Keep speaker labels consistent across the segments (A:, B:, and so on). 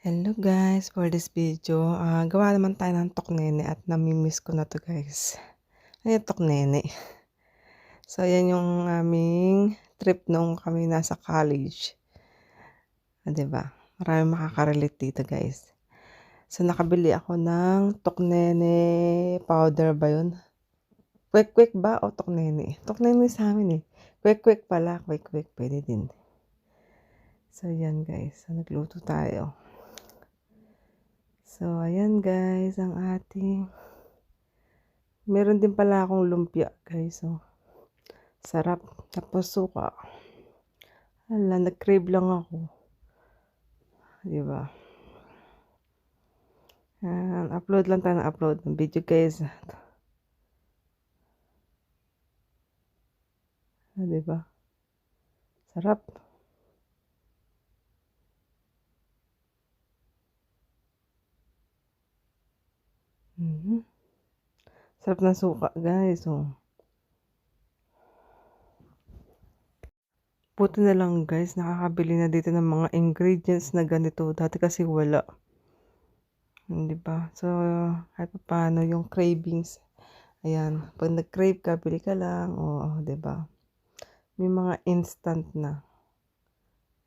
A: Hello guys, for this video, ah, gawa naman tayo ng toknene at nami-miss ko na 'to guys. Ano yung toknene? So ayan yung aming trip nung kami nasa college. Oh, 'di ba? Maraming makaka-relate dito guys. So nakabili ako ng toknene powder ba yun? Kwek-kwek ba o toknene? Toknene sa'min, eh. Kwek-kwek pala, kwek-kwek puwede din. So yan guys, so nagluto tayo. So ayan guys ang ating meron din pala akong lumpia guys, oh. Sarap, tapos suka. Hala, nag-crave lang ako. 'Di ba? Yan, upload lang tayo upload ng video guys. Oh, 'di ba? Sarap. Mhm. Sarap ng suka guys, oh. Buti na lang guys nakakabili na dito ng mga ingredients na ganito, dati kasi wala. Hmm, 'di ba? So kahit papaano yung cravings, ayan, 'pag nag-crave ka bili ka lang, oo, 'di ba? May mga instant na.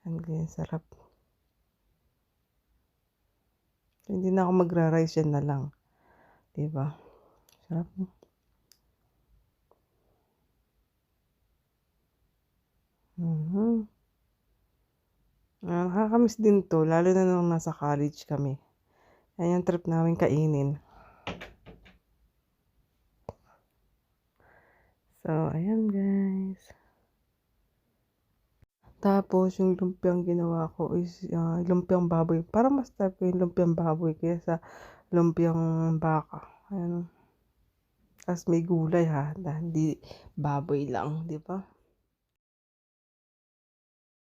A: Ang ganyan sarap. Hindi na ako magra-rice yan na lang, 'di ba? Sarap, oh. Mhm. Ah, nakaka-miss din 'to lalo na nung nasa college kami. Yan yung trip naming kainin. So ayan guys. Tapos yung lumpiang ginawa ko is, ah, lumpiang baboy. Parang mas type ko yung lumpiang baboy kaysa lumpiang baka, ayan. Tas may gulay ha, hindi baboy lang, 'di ba?